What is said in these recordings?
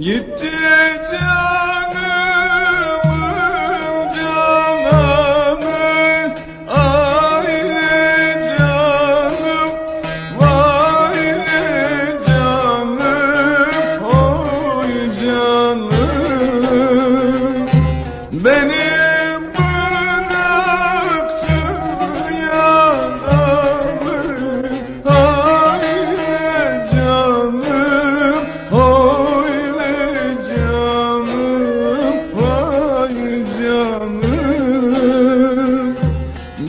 Gitti.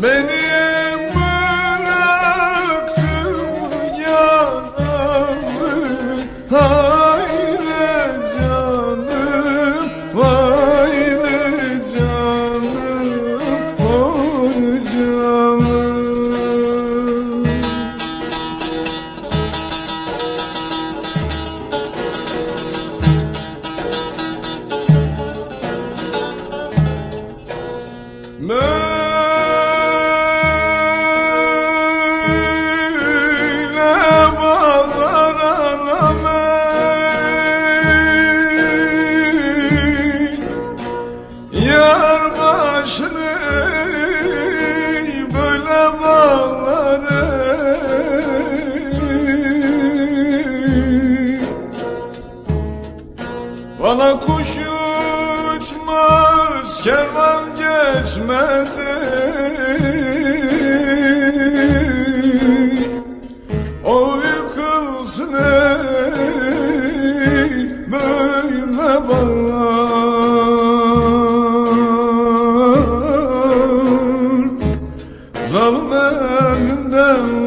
Beni Zalım elimden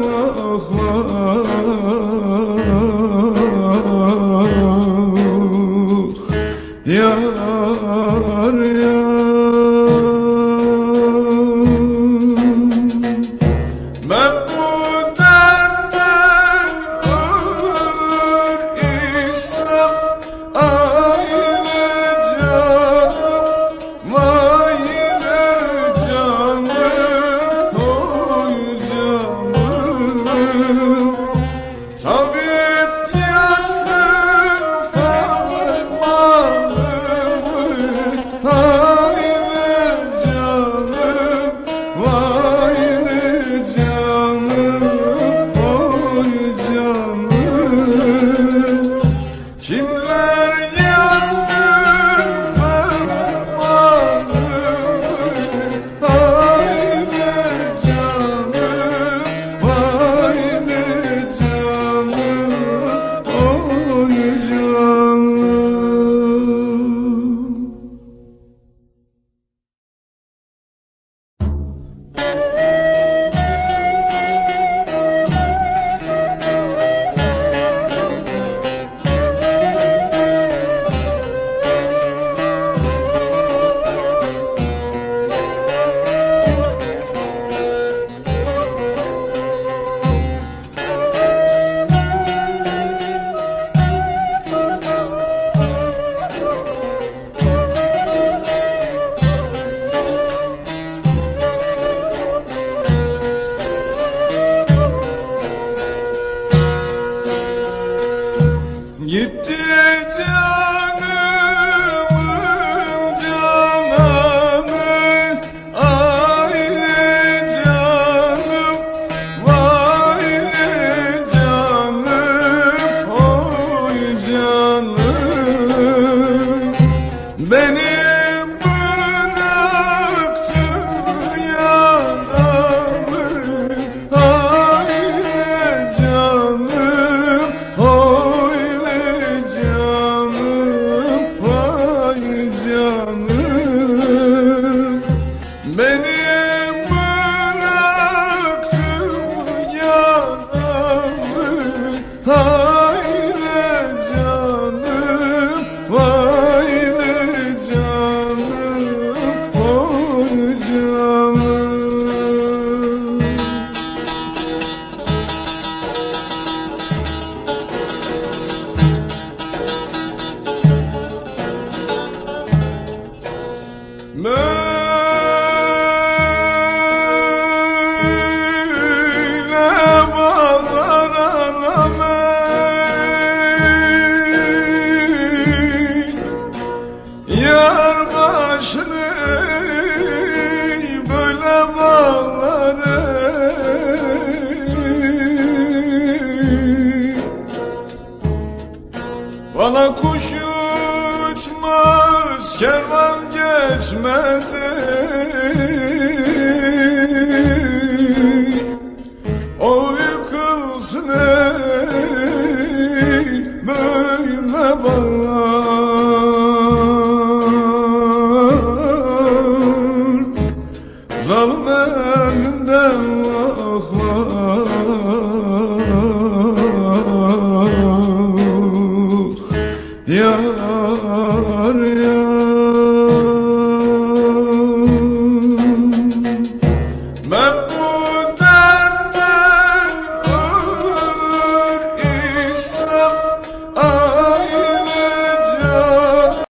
till kuş uçmaz kervan geçmez. O yıkılsın ey böyle bana Zalım elinden